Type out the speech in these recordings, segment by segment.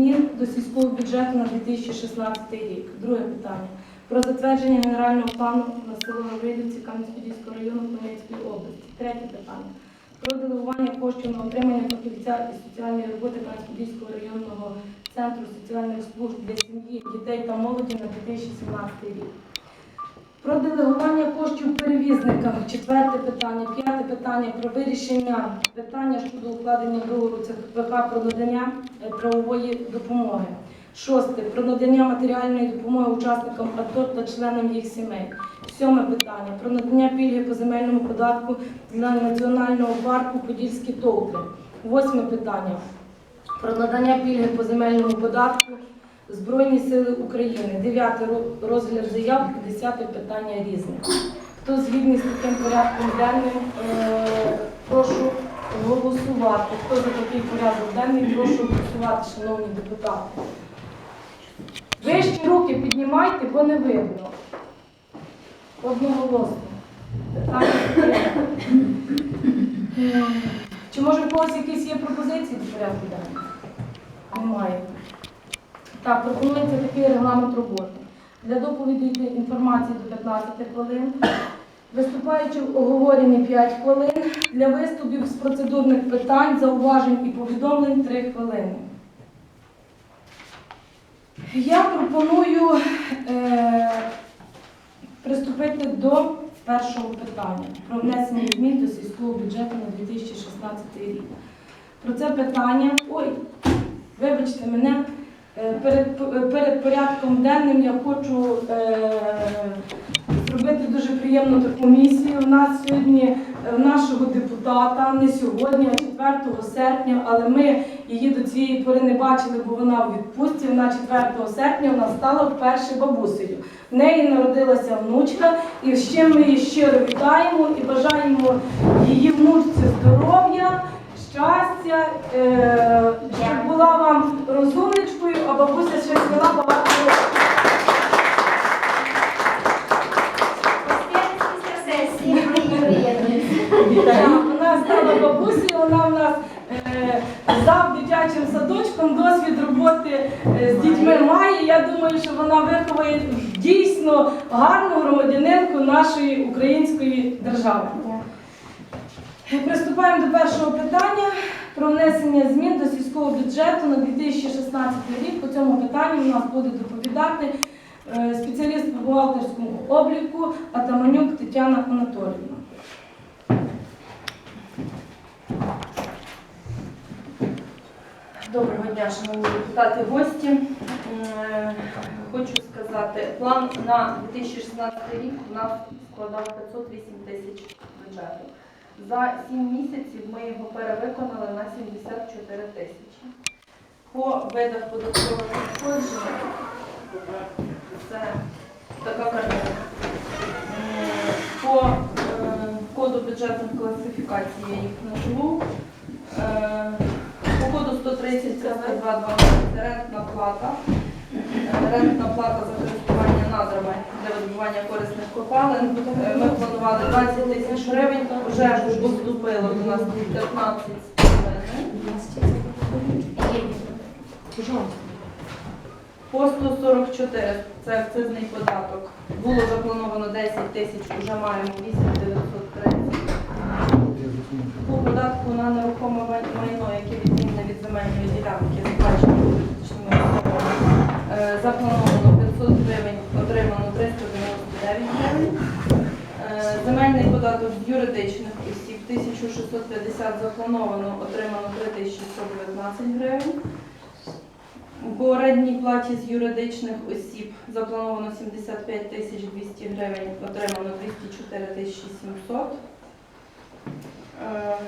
змін до сільського бюджету на 2016 рік. Друге питання. Про затвердження генерального плану на село Гаврилівці Кам'янець-Подільського району Хмельницької області. Третє питання. Про делегування коштів на отримання фахівця і соціальної роботи Кам'янець-Подільського районного центру соціальних служб для сім'ї, дітей та молоді на 2017 рік. Про делегування коштів перевізникам. Четверте питання. П'яте питання про вирішення питання щодо укладення договору ЦПК про надання е, правової допомоги. Шосте. Про надання матеріальної допомоги учасникам АТО та членам їх сімей. Сьоме питання. Про надання пільги по земельному податку для національного парку Подільські Товтри. Восьме питання. Про надання пільги по земельному податку Збройні Сили України. Дев'яте ро- розгляд заяв, десяте питання різне. Хто згідний з таким порядком денним, е, прошу голосувати. Хто за такий порядок денний, прошу голосувати, шановні депутати. Вищі руки піднімайте, бо не видно. Одноголосно. Питання. Чи може у когось якісь є пропозиції до порядку денного? Немає. Так, пропонується такий регламент роботи. Для доповіді інформації до 15 хвилин. Виступаючи в оговоренні 5 хвилин. Для виступів з процедурних питань, зауважень і повідомлень 3 хвилини. Я пропоную е, приступити до першого питання про внесення змін до сільського бюджету на 2016 рік. Про це питання, ой, вибачте мене, перед, перед порядком денним я хочу е, зробити дуже приємну таку місію. У нас сьогодні е, в нашого депутата, не сьогодні, а 4 серпня, але ми її до цієї пори не бачили, бо вона у відпустці. Вона 4 серпня вона стала вперше бабусею. В неї народилася внучка, і чим ми її щиро вітаємо і бажаємо її внучці здоров'я, щастя, е, щоб була вам розумничкою, а бабуся ще жила багато. Так, Вона стала бабусею, вона в нас е, за дитячим садочком досвід роботи е, з дітьми має. Я думаю, що вона виховує дійсно гарну громадянинку нашої української держави. Приступаємо до першого питання про внесення змін до сільського бюджету на 2016 рік. По цьому питанню у нас буде доповідати е, спеціаліст по бухгалтерському обліку Атаманюк Тетяна Анатоліївна. Доброго дня, шановні депутати, гості. Е, Хочу сказати, план на 2016 рік у нас складав 508 тисяч бюджету. За 7 місяців ми його перевиконали на 74 тисячі. По видах податкових надходжень це така картина. По е, коду бюджетних класифікацій я їх назву. Е, по коду 130 це 102 це рентна плата. Е, Рентна плата за користування надрами для видобування корисних копалин. Е, Ми планували 20 тисяч гривень, вже поступило до нас 15 По 144 це акцизний податок. Було заплановано 10 тисяч, вже маємо 8930. По податку на нерухоме майно, яке відмінне від земельної ділянки, сплачено юридичними особами, заплановано 500 гривень, отримано 399 гривень. Е, Земельний податок з юридичних осіб 1650 заплановано, отримано 3119 гривень. По платі з юридичних осіб заплановано 75 тисяч 200 гривень, отримано 204 тисячі 700. Е,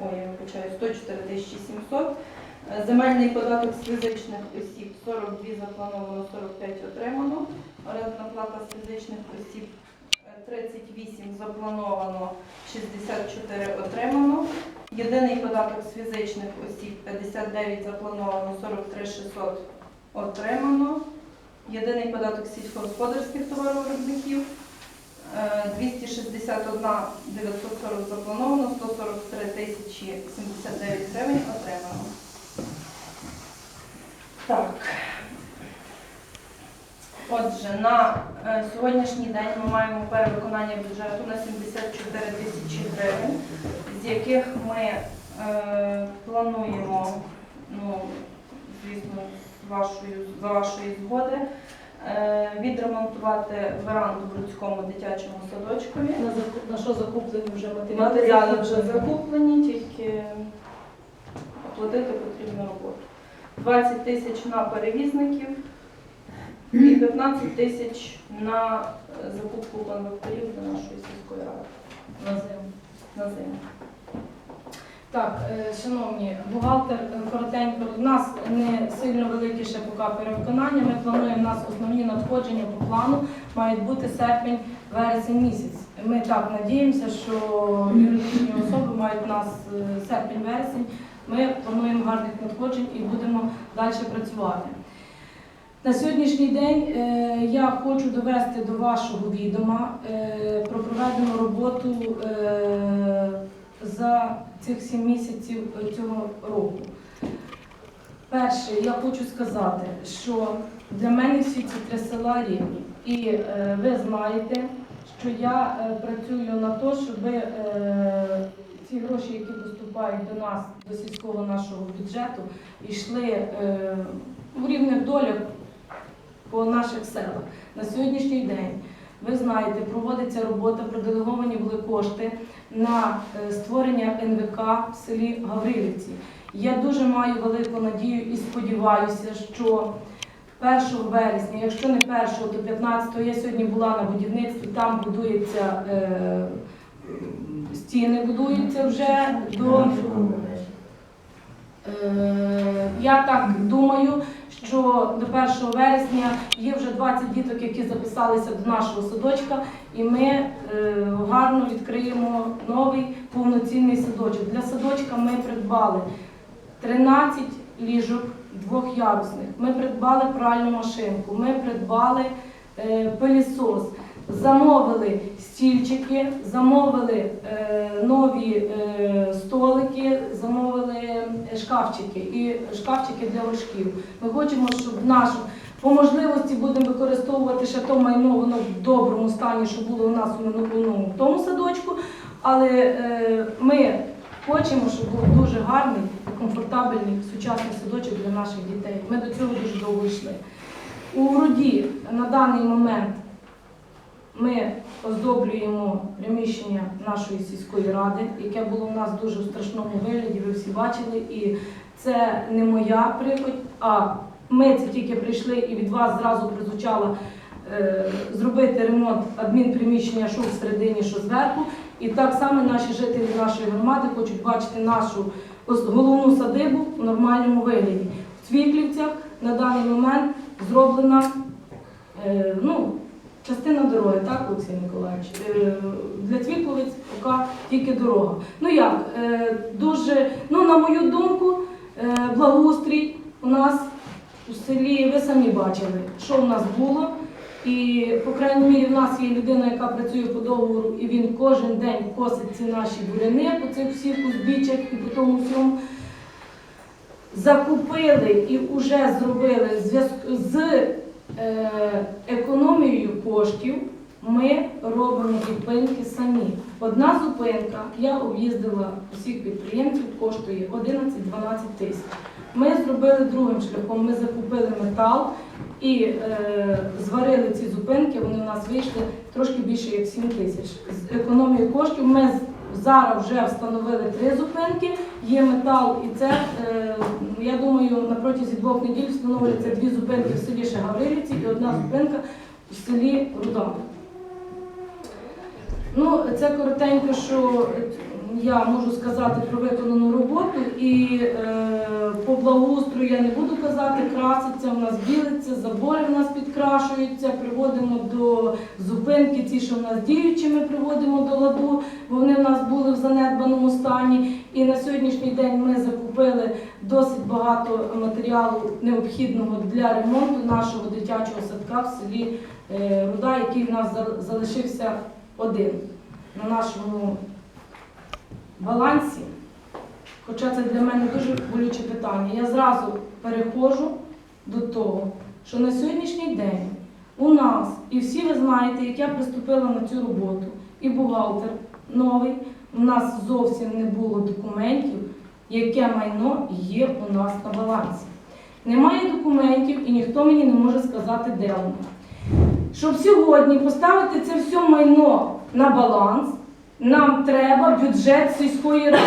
Ой, я вибачаю, 104 тисячі 700. Е, Земельний податок з фізичних осіб 42 заплановано, 45 отримано. Орендна плата з фізичних осіб 38 заплановано, 64 отримано. Єдиний податок з фізичних осіб 59 заплановано, 43 600 отримано. Єдиний податок сільськогосподарських товаровиробників е, 261 940 заплановано, 143 тисячі 79 гривень отримано. Отже, на е, сьогоднішній день ми маємо перевиконання бюджету на 74 тисячі гривень, з яких ми е, плануємо, ну, звісно, з вашою, за вашої згоди, е, відремонтувати веранду в людському дитячому садочкові. На, заку- на що закуплені вже матеріали? Матеріали вже закуплені, тільки оплатити потрібну роботу. 20 тисяч на перевізників і 15 тисяч на е, закупку конвекторів для нашої сільської ради На зиму. на зиму. Так, е, шановні, бухгалтер е, коротенько. У нас не сильно велике ще поки перевиконання. Ми плануємо у нас основні надходження по плану мають бути серпень, вересень місяць. Ми так надіємося, що юридичні особи мають у нас серпень-вересень. Ми плануємо гарних надходжень і будемо далі працювати. На сьогоднішній день е, я хочу довести до вашого відома е, про проведену роботу е, за цих сім місяців цього року. Перше, я хочу сказати, що для мене всі ці три села рівні. І ви знаєте, що я працюю на те, щоб ці гроші, які поступають до нас, до сільського нашого бюджету, йшли в рівних долях по наших селах. На сьогоднішній день, ви знаєте, проводиться робота, проделеговані були кошти на е, створення НВК в селі Гаврилівці. Я дуже маю велику надію і сподіваюся, що 1 вересня, якщо не 1, то 15, я сьогодні була на будівництві, там будується е, стіни, будуються вже до. Е, Я так думаю, 1 вересня є вже 20 діток, які записалися до нашого садочка, і ми е, гарно відкриємо новий повноцінний садочок. Для садочка ми придбали 13 ліжок двохярусних. Ми придбали пральну машинку, ми придбали е, пилісос, замовили стільчики, замовили е, нові е, столики, замовили е, шкафчики і шкафчики для горшків. Ми хочемо, щоб нашу по можливості будемо використовувати ще то майно, воно в доброму стані, що було у нас у в тому садочку. Але е, ми хочемо, щоб був дуже гарний, комфортабельний, сучасний садочок для наших дітей. Ми до цього дуже довго йшли. У Груді на даний момент ми оздоблюємо приміщення нашої сільської ради, яке було в нас дуже в страшному вигляді, ви всі бачили. І це не моя прихоть, а ми це тільки прийшли і від вас зразу прозвучало е, зробити ремонт адмінприміщення, що всередині, що зверху. І так само наші жителі нашої громади хочуть бачити нашу головну садибу в нормальному вигляді. В Цвіклівцях на даний момент зроблена е, ну, частина дороги, так, Олексій Миколаївич? Е, для Цвікловець поки тільки дорога. Ну як, е, дуже, ну на мою думку, е, благоустрій у нас у селі, ви самі бачили, що в нас було. І, по крайній мірі, в нас є людина, яка працює по договору, і він кожен день косить ці наші буряни по цих всіх узбіччях і по тому всьому. Закупили і вже зробили з економією коштів. Ми робимо зупинки самі. Одна зупинка, я об'їздила усіх підприємців, коштує 11-12 тисяч. Ми зробили другим шляхом, ми закупили метал і е, зварили ці зупинки, вони у нас вийшли трошки більше як 7 тисяч. З економією коштів ми зараз вже встановили три зупинки, є метал і це, е, я думаю, на протязі двох неділь встановлюються дві зупинки в селі Шагаврилівці і одна зупинка в селі Рудан. Ну, це коротенько, що я можу сказати про виконану роботу. І е, по благоустрою я не буду казати, краситься, в нас білиться, забори в нас підкрашуються, приводимо до зупинки, ті, що в нас діючі, ми приводимо до ладу, бо вони в нас були в занедбаному стані. І на сьогоднішній день ми закупили досить багато матеріалу необхідного для ремонту нашого дитячого садка в селі е, Руда, який в нас залишився один на нашому балансі. Хоча це для мене дуже болюче питання. Я зразу переходжу до того, що на сьогоднішній день У нас, і всі ви знаєте, як я приступила на цю роботу, і бухгалтер новий, у нас зовсім не було документів, яке майно є у нас на балансі. Немає документів і ніхто мені не може сказати, де воно. Щоб сьогодні поставити це все майно на баланс, нам треба бюджет сільської ради.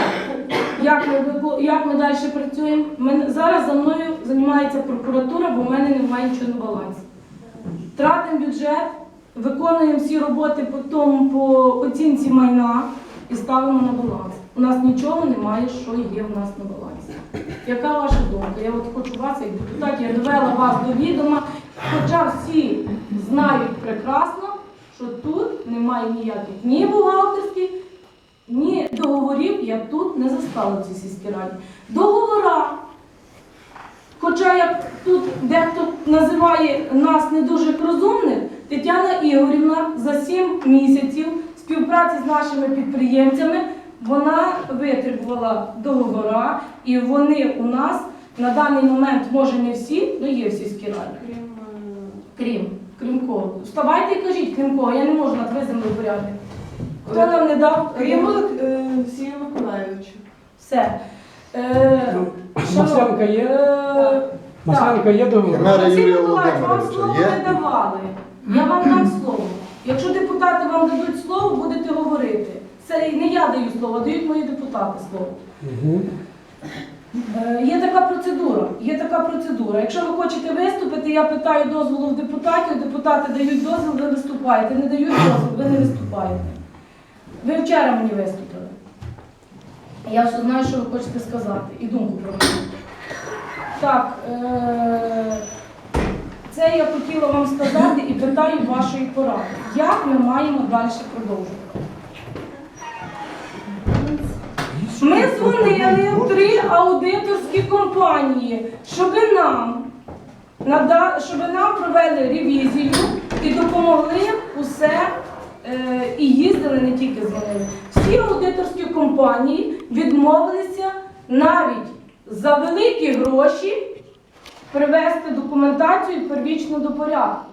Як ми, як ми далі працюємо? Мен- зараз за мною займається прокуратура, бо в мене немає нічого на балансі. Тратимо бюджет, виконуємо всі роботи по тому по оцінці майна і ставимо на баланс. У нас нічого немає, що є в нас на балансі. Яка ваша думка? Я от хочу вас, як депутат, я довела вас до відома, хоча всі знають прекрасно, що тут немає ніяких ні бухгалтерських, ні договорів, я тут не застала в цій сільській раді. Договора. Хоча як тут дехто називає нас не дуже розумних, Тетяна Ігорівна за 7 місяців співпраці з нашими підприємцями вона витребувала договора, і вони у нас на даний момент, може не всі, але є в сільській раді. Крім е, кого. Вставайте і кажіть, крім кого, я не можу над ви землепорядник. Хто нам не дав? Крім Сія Миколаївича. Все. Е, Маслянка є? Е, є договор? Мера Олексій Миколаївич, вам Володимировича слово є? не давали. Я вам дам слово. Якщо депутати вам дадуть слово, будете говорити. Це не я даю слово, дають мої депутати слово. Мгм. Е, Є така процедура. Є така процедура. Якщо ви хочете виступити, я питаю дозволу в депутатів, депутати дають дозвіл, ви виступаєте. Не дають дозвіл, ви не виступаєте. Ви вчора мені виступили. Я все знаю, що ви хочете сказати, і думку про мене. Так, е- це я хотіла вам сказати і питаю вашої поради. Як ми маємо далі продовжувати? Ми дзвонили в три аудиторські компанії, щоб нам, щоб нам провели ревізію і допомогли усе е, і їздили, не тільки дзвонили. Всі аудиторські компанії відмовилися навіть за великі гроші привести документацію первічно до порядку.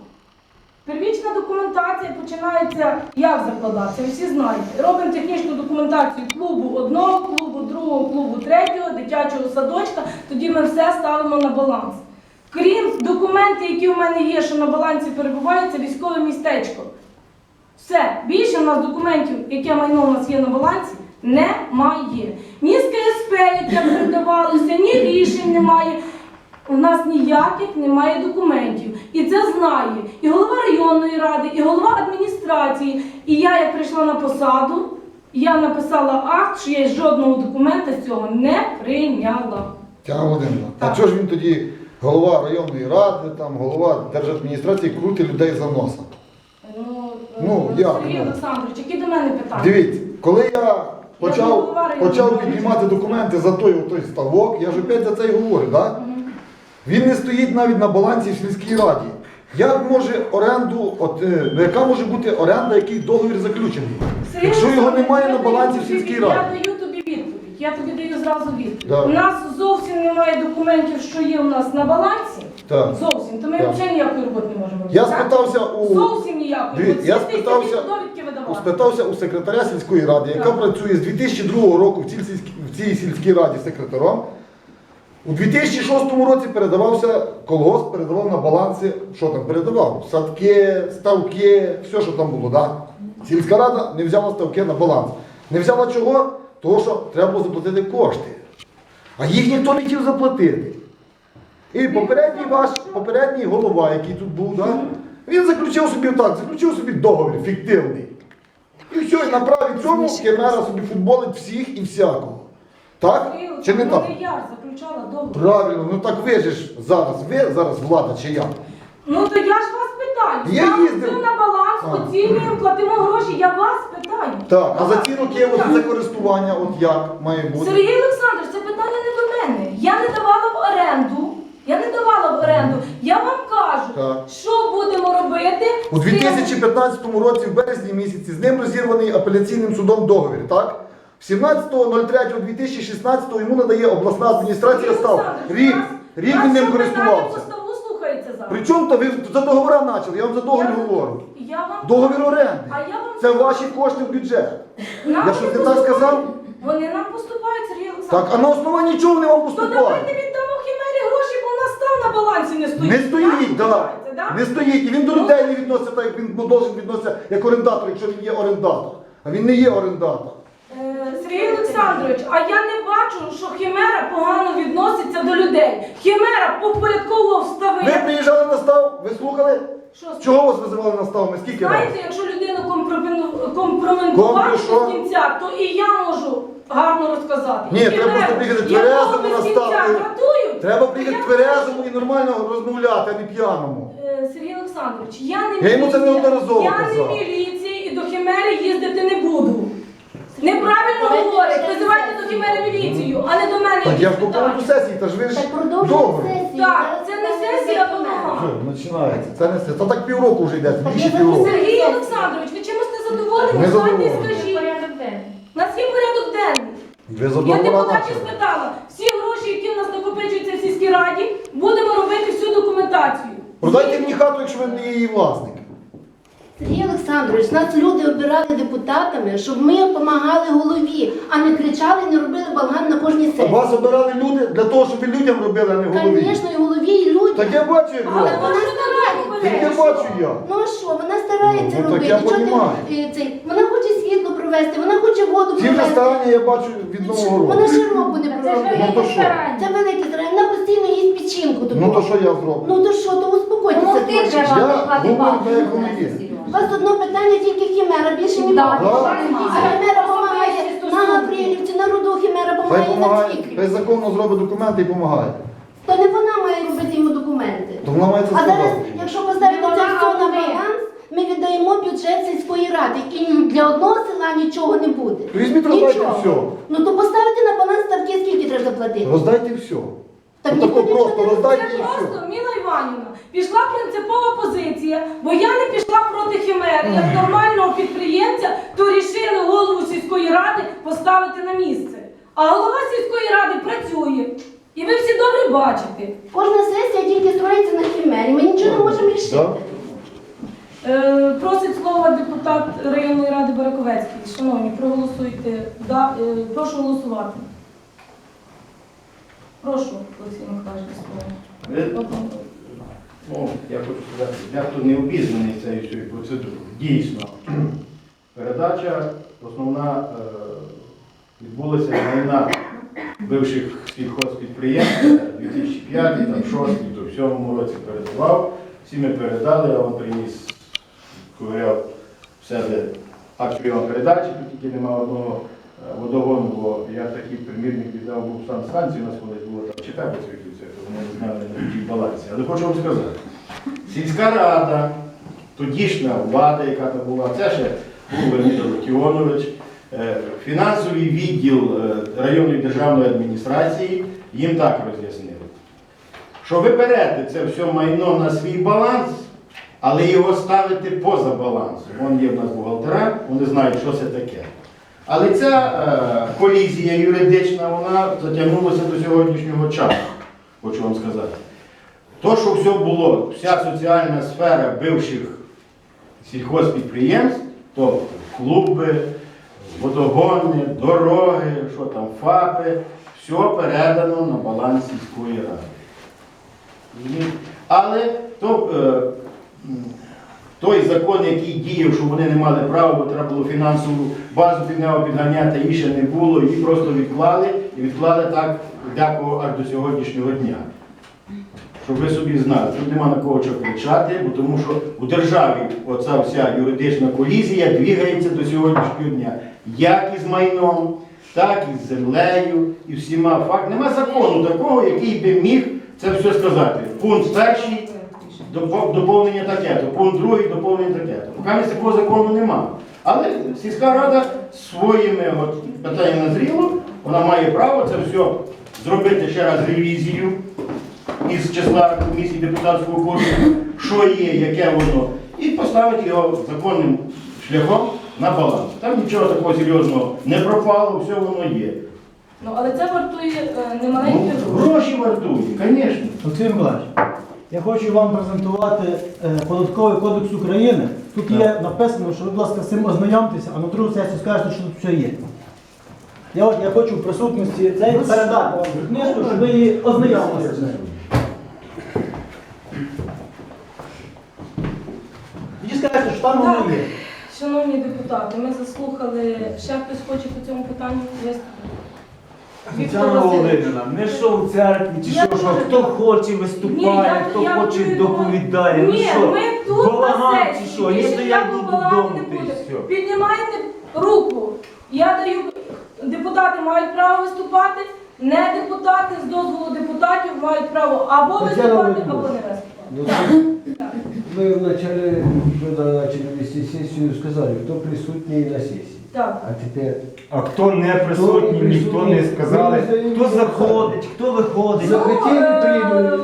Первічна документація починається як закладатися, ви всі знаєте. Робимо технічну документацію клубу одного, клубу другого, клубу третього, дитячого садочка, тоді ми все ставимо на баланс. Крім документів, які у мене є, що на балансі перебувають, військове містечко. Все, більше в нас документів, яке майно у нас є на балансі, немає. Ні з КСП, яке передавалося, ні рішень немає. У нас ніяких немає документів. І це знає і голова районної ради, і голова адміністрації. І я, як прийшла на посаду, я написала акт, що я жодного документа з цього не прийняла. Тяна Володимирівна, а чого ж він тоді голова районної ради, там, голова держадміністрації крутить людей за носа? Ну, Ну, е, як, Сергій? Олександрович, які до мене питання? Дивіться, коли я почав, почав піднімати документи за той, той ставок, я ж опять за це й говорю, так? Він не стоїть навіть на балансі в сільській раді. Як може оренду, от, е, ну, яка може бути оренда, який договір заключений? Сергій Якщо його Олександрович, немає я на даю балансі в тобі- сільській Я раді. даю тобі відповідь. Я тобі даю зразу відповідь. Да. У нас зовсім немає документів, що є у нас на балансі. Так. Зовсім. То ми взагалі ніякої роботи не можемо робити. Я так? спитався у Зовсім ніякої. Дивіться, я спитався- довідки видавати. спитався у секретаря сільської ради, яка Так. працює з 2002 року в цій сільській, в цій сільській раді секретарем. У 2006 році передавався колгосп, передавав на баланси, що там передавав? Садки, ставки, все, що там було. Да? Сільська рада не взяла ставки на баланс. Не взяла чого? Того, що треба було заплатити кошти. А їх ніхто не хотів заплатити. І попередній ваш, попередній голова, який тут був, да? він заключив собі так, заключив собі договір фіктивний. І все, і на праві цьому Кемера собі футболить всіх і всякого. Так? Чи не так? Я заключала договір. Правильно, ну так ви ж зараз, ви зараз влада чи я? Ну то я ж вас питаю. Я Ставимо їздив. на баланс, А. оцінюємо, платимо гроші. Я вас питаю. Так, а за ці роки от це користування, от як має бути? Сергій Олександрович, це питання не до мене. Я не давала в оренду. Я не давала в оренду. Я вам кажу, Так. що будемо робити. У з тим- 2015 році, в березні місяці, з ним розірваний апеляційним судом договір, так? 17.03.2016 йому надає обласна адміністрація став. Рік, рік він ним користувався. по ставу слухається зараз. Причому то ви за договора почали, я вам за договір говорю. Договір оренди. Це ваші кошти в бюджет. Я щось не так сказав? Вони нам поступають, Сергій Так, а на основанні чого вони вам То поступають? давайте віддамо хімері гроші, бо у нас став на балансі не стоїть. Не стоїть, так? да? Не стоїть. І він до Ну. людей не відноситься так, як він ну, должен відноситися як орендатор, якщо він є орендатор. А він не є орендатор. Е, Сергій Олександрович, а я не бачу, що Хімера погано відноситься до людей. Хімера попорядково Ви приїжджали на став, ви слухали? Що Чого вас визивали на став? Ми скільки разів? знаєте, якщо людину компромен- компрометувати Компро що? без кінця, то і я можу гарно розказати. Ні, треба Хімеру, просто приїхати якого тверезому без на кінця став. дратують, Треба то приїхати я- тверезому і нормально розмовляти, а не п'яному. Е, Сергій Олександрович, я не Я йому це міліція, неодноразово я казав. не міліції і до Хімери їздити не. Неправильно ще визивайте до Хімери міліцію, а не до мене. Так я ж якісь по поводу питання. сесії, та ж ви ж Так продовжуємо договір. сесію. Так, це не сесія, до то Що, починається. Це не це. Та так півроку вже йде, більше півроку. Сергій Олександрович, ви чимось не задоволені? Не Встаньте і задоволений. скажіть. У нас є порядок денний. Ви Я одного депутатів спитала, всі гроші, які в нас накопичуються в сільській раді, будемо робити всю документацію. Продайте мені хату, якщо ви не є її власник. Сергій Олександрович, нас люди обирали депутатами, щоб ми допомагали голові, а не кричали, не робили балган на кожній А сесії. вас обирали люди для того, щоб ви людям робили, а не голові. Звісно, і голові, і людям. Так я бачу, як Але вона ж на раді Так я бачу я. Ну а що, вона старається Ну, так робити. я Чого ти, понімаю. е, цей, вона хоче світло провести, вона хоче воду Ці провести. старання я бачу від нового року. Вона широко не проробила. Ну то що? Це велике старання. Вона постійно їсть печінку. таку. Ну то що я зроблю? Ну то що, то успокойтеся Помогти трошки. треба. Я говорю так, як воно є. У вас одно питання тільки хімера, більше немає. А хімера допомагає на Гаприлівці, на руду хімера Хай допомагає на допомагає, всіх. хай законно зробить документи і допомагає. То не вона має робити йому документи. То вона має це А зараз, сказати. якщо поставити це все на баланс, ми віддаємо бюджет сільської ради. І для одного села нічого не буде. То візьміть, роздайте Нічого. все. Ну то поставити на баланс ставки, скільки треба заплатити? Роздайте все. Так ніхто нічого просто не роздайте Це і все. просто, Міла Іванівна, пішла принципова позиція, бо я не пішла проти хімери. Як нормального підприємця, то рішили голову сільської ради поставити на місце. А голова сільської ради працює. І ви всі добре бачите. Кожна сесія тільки строїться на хімері. Ми нічого не можемо рішити. Да? Е, просить слово депутат районної ради Бараковецький. Шановні, проголосуйте. Да, е, прошу голосувати. Прошу, Олексій Михайлович, слово. Ну, я хочу сказати, я хто не обізнаний цією всією процедурою. Дійсно, передача основна е, відбулася майна бивших сільхозпідприємств 2005, там, 2006, то в 2007 році передавав. Всі ми передали, я вам приніс, ковиряв в себе акт прийому передачі, тут тільки немає одного е, водогону, бо я такий примірник віддав був сам станції, у нас колись було там ЧП посвітлюється, то вони не знали на якій балансі. Але хочу вам сказати, сільська рада, тодішня влада, яка там була, це ще був Леонід Лукіонович, е, фінансовий відділ е, районної державної адміністрації їм так роз'яснили, що ви берете це все майно на свій баланс, але його ставите поза балансом. Вон є в нас бухгалтера, вони знають, що це таке. Але ця е, колізія юридична, вона затягнулася до сьогоднішнього часу, хочу вам сказати. То, що все було, вся соціальна сфера бивших сільхозпідприємств, тобто клуби, водогони, дороги, що там, ФАПи, все передано на баланс сільської ради. Але то, е, той закон, який діяв, що вони не мали права, бо треба було фінансову базу під нього підганяти, її ще не було, її просто відклали і відклали так, дякую, аж до сьогоднішнього дня. Щоб ви собі знали, тут нема на кого чого кричати, бо тому що у державі оця вся юридична колізія двігається до сьогоднішнього дня. Як із майном, так і з землею, і всіма фактами. Нема закону такого, який би міг це все сказати. Пункт перший допо- доповнення таке-то, пункт другий доповнення таке-то. Поки такого закону нема. Але сільська рада своїми от, питаннями назріло, вона має право це все зробити ще раз ревізію із числа комісії депутатського корпусу, що є, яке воно, і поставити його законним шляхом на баланс. Там нічого такого серйозного не пропало, все воно є. Ну, але це вартує е, Ну, гроші. гроші вартують, звісно. Олексій Миколаївич, Я хочу вам презентувати е, податковий кодекс України. Тут є написано, що ви, будь ласка, з цим ознайомтеся, а на другу сесію скажете, що тут все є. Я, от, я хочу в присутності цей передати вам книжку, щоб ви її ознайомилися з нею. Тоді скажете, що там воно є. Шановні депутати, ми заслухали. Ще хтось хоче по цьому питанню виступити? Тетяна Володимирівна, ми що у церкві, чи Я що, що теж хто так. хоче Ні, виступає, я- хто я хоче думаю, доповідає. Ну Ні, що, ми тут балаган на чи що, ні, Більше то я ніякого йду балагану додому, не буде. все. Піднімайте руку. Я даю, депутати мають право виступати, не депутати з дозволу депутатів мають право або Тетяна виступати, Володимирівна. або не виступати. Ну, Вы вначале, когда начали вести сессию, сказали, кто присутний на сессии. Так. А теперь А хто не присутній, ніхто не сказали, хто заходить, хто виходить. не захотели.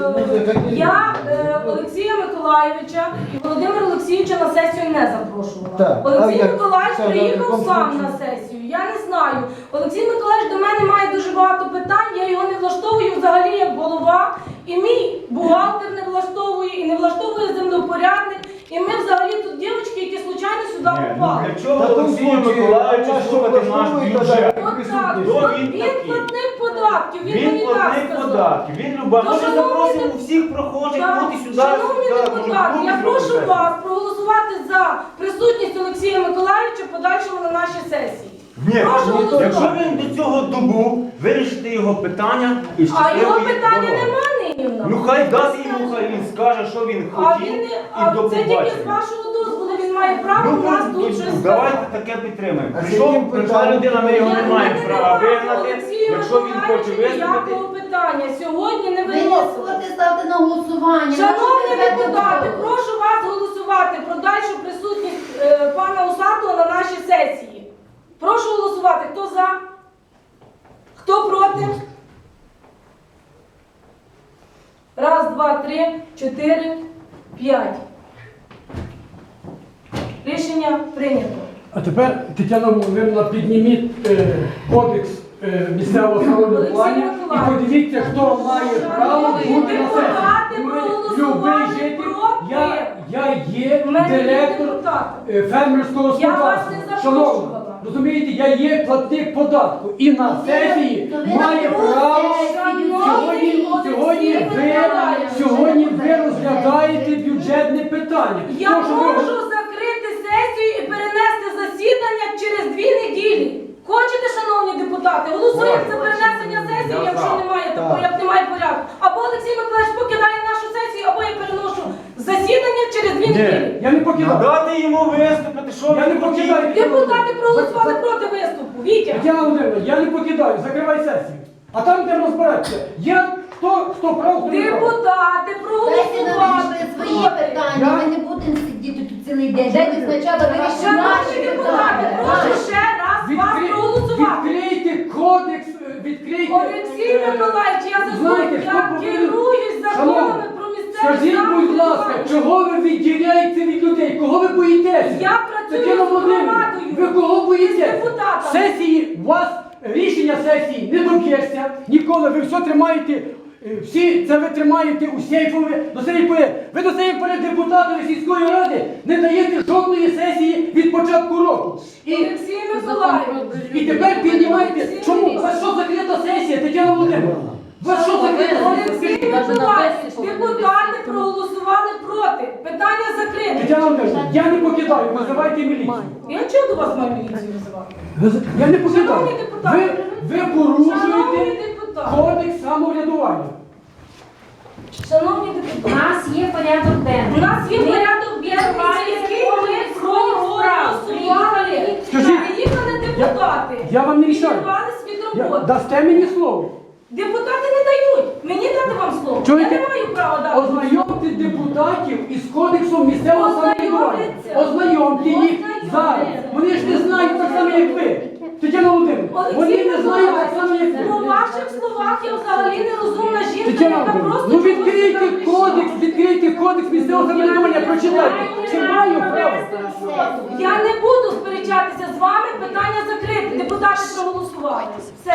Я е, Олексія Миколайовича і Володимира Олексійовича на сесію не запрошувала. Так, а Олексій як Миколаївич це, приїхав сам на сесію. Я не знаю. Олексій Миколаївич до мене має дуже багато питань. Я його не влаштовую взагалі як голова. І мій бухгалтер не влаштовує, і не влаштовує землепорядник. І ми взагалі тут дівчатки, які случайно сюди ну попали. для чого Та тут Олексію случаї, Миколаївичу а що слухати наш бюджет? От так. Хто він, він такий? платник податків, він, Він мені так платник сказав. податків, він люба. То, Може шановні запросимо деп- всіх прохожих, Так, бути сюди, Шановні сюди, депутати, я прошу вас проголосувати за присутність Олексія Миколаївича в подальшому на нашій сесії. Ні, Прошу ні, голосувати. якщо він до цього добу вирішити його питання і А його питання дороги. нема нині в нас. Ну хай дасть йому, хай він скаже, що він А хотів, він не і а до це тільки з побачення. вашого дозволу. Він має право Ну, у нас ну, тут ну, щось давайте сказати. таке підтримаємо. А з Прийшов, прийшла питанням? людина, ми його не маємо права вигнати. Якщо він хоче виступити, ніякого питання. Сьогодні не Ви виносили. не ставте на голосування. Шановні Можете депутати, прошу вас голосувати про дальшу присутність е, пана Усатого на нашій сесії. Прошу голосувати. Хто за? Хто проти? Раз, два, три, чотири, п'ять. Рішення прийнято. А тепер, Тетяна Володимирівна, підніміть е, кодекс е, місцевого самоврядування Олексій і подивіться, хто має право бути на сесії. Ми- проголосували Любий житель, проти. я, я є мене є директор е, фермерського Я вас господарства. не Шановна. Розумієте, я є платник податку і на сесії має право. Сьогодні, сьогодні, ви, сьогодні ви розглядаєте бюджетне питання. Я То, що ви можу закрити сесію і перенести засідання через дві неділі. Хочете, шановні депутати, голосуємо за перенесення сесії, Я якщо за. немає Так. такого, як немає порядку. Або Олексій Миколаївич покидає нашу сесію, або я переношу засідання через дві неділі. Я не покидаю. дати йому виступити, що Я не він хотів. покидаю. Депутати проголосували проти виступу. Вітя. Тетяна Володимирівна, я не покидаю, закривай сесію. А там де розбиратися. Є хто, хто прав, хто не прав. Депутати Дайте проголосували вирішити свої проти. питання. Ми не будемо сидіти тут цілий день. Дайте спочатку вирішити Шановні наші депутати, питання. прошу ще раз вас кодекс, е, відкрийте. Олексій е, Миколаївич, я знаєте, хто я повинен- керуюсь законами Шановні, про місцеве Скажіть, будь ласка, самоврядування. чого ви відділяєте від людей? Кого ви боїтеся? Я працюю Тетяна з Володимирівна, громадою, Ви кого з боїтеся? депутатами. Сесії, у вас рішення сесії не доб'єшся ніколи. Ви все тримаєте, всі це ви тримаєте у сейфові, до пори. Ви до цієї пори депутатові сільської ради не даєте жодної сесії від початку року. І, і тепер піднімаєте. Чому? У вас що закрита сесія, Тетяна Володимирівна? У вас що закрита Олексій сесія? Миколаївич, депутати проголосували проти. Питання закрите. Тетяна я не покидаю, визивайте міліцію. Я чого до вас маю міліцію визивати? Ви- Я не покидаю. Депутати, Ви, ви Шановні порушуєте депутати, кодекс самоврядування. шановні У нас є порядок у нас є порядок денний, ми проголосували. Приїхали депутати. я вам не мішаю. Відірвались від Я, роботи. дасте мені слово. Депутати не дають. Мені дати вам слово. Чуєте? Я не маю права дати. Ознайомте депутатів із кодексом місцевого самоврядування. Ознайомляться. Ознайомте їх Ознайомляться. зараз. Вони ж не знають так само, як ви. Тетяна Володимирівна, вони не знають так само, як По ваших словах я взагалі нерозумна жінка, Тетяна яка Володимирівна, просто ну відкрийте кодекс, відкрийте кодекс місцевого самоврядування, прочитайте. Чи маю право? Я не буду сперечатися з вами, питання закрите. Депутати проголосували. Все.